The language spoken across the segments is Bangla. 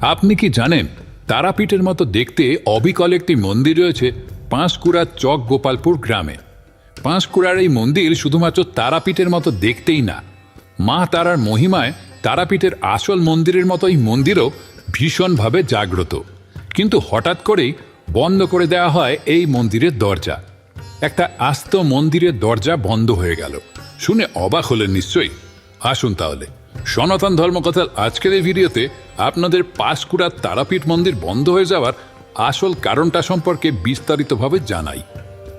আপনি কি জানেন, তারাপীঠের মতো দেখতে অবিকল একটি মন্দির রয়েছে পাঁশকুড়ার চক গোপালপুর গ্রামে। পাঁশকুড়ার এই মন্দির শুধুমাত্র তারাপীঠের মতো দেখতেই না, মা তারার মহিমায় তারাপীঠের আসল মন্দিরের মতো এই মন্দিরও ভীষণভাবে জাগ্রত। কিন্তু হঠাৎ করেই বন্ধ করে দেওয়া হয় এই মন্দিরের দরজা। একটা আস্ত মন্দিরের দরজা বন্ধ হয়ে গেল। শুনে অবাক হলেন নিশ্চয়ই। আসুন তাহলে। সনাতন ধর্মকথার আজকের এই ভিডিওতে আপনাদের পাঁশকুড়ার তারাপীঠ মন্দির বন্ধ হয়ে যাওয়ার আসল কারণটা সম্পর্কে বিস্তারিতভাবে জানাই।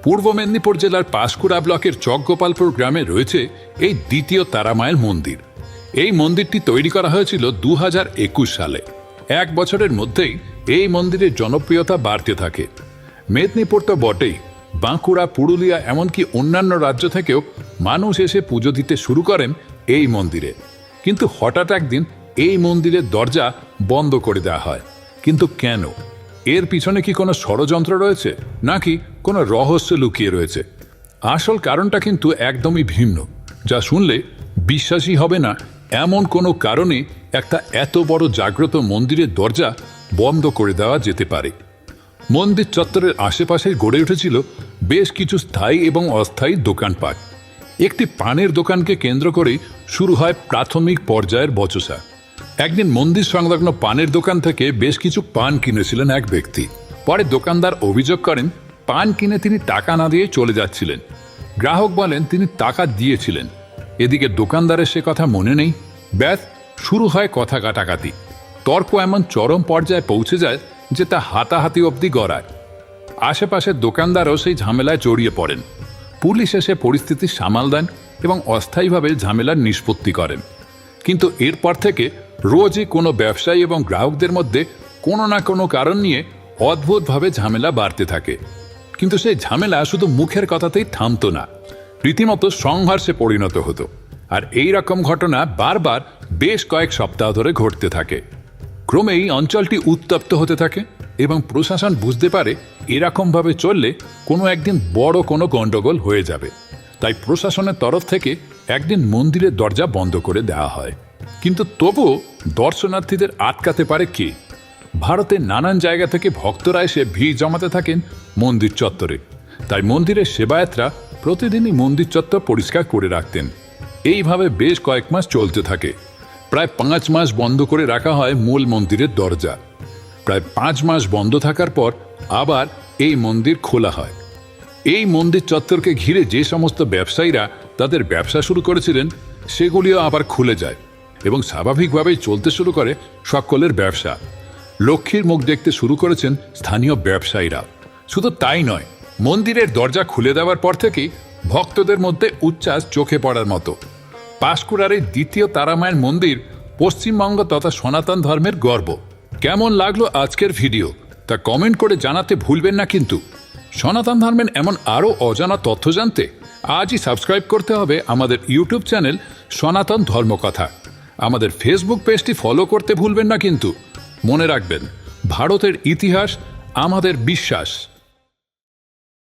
পূর্ব মেদিনীপুর জেলার পাঁশকুড়া ব্লকের চকগোপালপুর গ্রামে রয়েছে এই দ্বিতীয় তারামায়ের মন্দির। এই মন্দিরটি তৈরি করা হয়েছিল দু হাজার একুশ সালে। এক বছরের মধ্যেই এই মন্দিরের জনপ্রিয়তা বাড়তে থাকে। মেদিনীপুর তো বটেই। বাঁকুড়া, পুরুলিয়া, এমনকি অন্যান্য রাজ্য থেকেও মানুষ এসে পুজো দিতে শুরু করেন এই মন্দিরে। কিন্তু হঠাৎ একদিন এই মন্দিরের দরজা বন্ধ করে দেওয়া হয়। কিন্তু কেন? এর পিছনে কি কোনো ষড়যন্ত্র রয়েছে? নাকি কোনো রহস্য লুকিয়ে রয়েছে? আসল কারণটা কিন্তু একদমই ভিন্ন। যা শুনলে বিশ্বাসই হবে না এমন কোনো কারণে একটা এত বড় জাগ্রত মন্দিরের দরজা বন্ধ করে দেওয়া যেতে পারে। মন্দির চত্বরের আশেপাশে গড়ে উঠেছিল বেশ কিছু স্থায়ী এবং অস্থায়ী দোকানপাট। একটি পানের দোকানকে কেন্দ্র করে শুরু হয় প্রাথমিক পর্যায়ের বচসা। একদিন মন্দির সংলগ্ন পানের দোকান থেকে বেশ কিছু পান কিনেছিলেন এক ব্যক্তি। পরে দোকানদার অভিযোগ করেন, পান কিনে তিনি টাকা না দিয়ে চলে যাচ্ছিলেন। গ্রাহক বলেন, তিনি টাকা দিয়েছিলেন। এদিকে দোকানদারের সে কথা মনে নেই। ব্যাস, শুরু হয় কথা কাটাকাটি। তর্ক এমন চরম পর্যায়ে পৌঁছে যায় যে তা হাতাহাতি অবধি গড়ায়। আশেপাশের দোকানদারও সেই ঝামেলায় জড়িয়ে পড়েন। পুলিশ এসে পরিস্থিতি সামাল দেন এবং অস্থায়ীভাবে ঝামেলার নিষ্পত্তি করেন। কিন্তু এরপর থেকে রোজই কোনো ব্যবসায়ী এবং গ্রাহকদের মধ্যে কোনো না কোনো কারণ নিয়ে অদ্ভুতভাবে ঝামেলা বাড়তে থাকে। কিন্তু সেই ঝামেলা শুধু মুখের কথাতেই থামতো না। রীতিমতো সংঘর্ষে পরিণত হতো। আর এই রকম ঘটনা বারবার বেশ কয়েক সপ্তাহ ধরে ঘটতে থাকে। ক্রমেই অঞ্চলটি উত্তপ্ত হতে থাকে। এবং প্রশাসন বুঝতে পারে এরকমভাবে চললে কোনো একদিন বড় কোনো গণ্ডগোল হয়ে যাবে। তাই প্রশাসনের তরফ থেকে একদিন মন্দিরের দরজা বন্ধ করে দেওয়া হয়। কিন্তু তবুও দর্শনার্থীদের আটকাতে পারে কে? ভারতের নানান জায়গা থেকে ভক্তরা এসে ভিড় জমাতে থাকেন মন্দির চত্বরে। তাই মন্দিরের সেবায়াতরা প্রতিদিনই মন্দির চত্বর পরিষ্কার করে রাখতেন। এইভাবে বেশ কয়েক মাস চলতে থাকে। প্রায় পাঁচ মাস বন্ধ করে রাখা হয় মূল মন্দিরের দরজা। প্রায় পাঁচ মাস বন্ধ থাকার পর আবার এই মন্দির খোলা হয়। এই মন্দির চত্বরকে ঘিরে যে সমস্ত ব্যবসায়ীরা তাদের ব্যবসা শুরু করেছিলেন, সেগুলিও আবার খুলে যায় এবং স্বাভাবিকভাবেই চলতে শুরু করে সকলের ব্যবসা। লক্ষ্মীর মুখ দেখতে শুরু করেছেন স্থানীয় ব্যবসায়ীরা। শুধু তাই নয়, মন্দিরের দরজা খুলে দেওয়ার পর থেকেই ভক্তদের মধ্যে উচ্ছ্বাস চোখে পড়ার মতো। পাঁশকুড়ার এই দ্বিতীয় তারামায়ের মন্দির পশ্চিমবঙ্গ তথা সনাতন ধর্মের গর্ব। কেমন লাগল আজকের ভিডিও? তা কমেন্ট করে জানাতে ভুলবেন না কিন্তু। সনাতন ধর্মের এমন আরও অজানা তথ্য জানতে আজই সাবস্ক্রাইব করতে হবে আমাদের ইউটিউব চ্যানেল সনাতন ধর্মকথা। আমাদের ফেসবুক পেজটি ফলো করতে ভুলবেন না কিন্তু। মনে রাখবেন, ভারতের ইতিহাস আমাদের বিশ্বাস।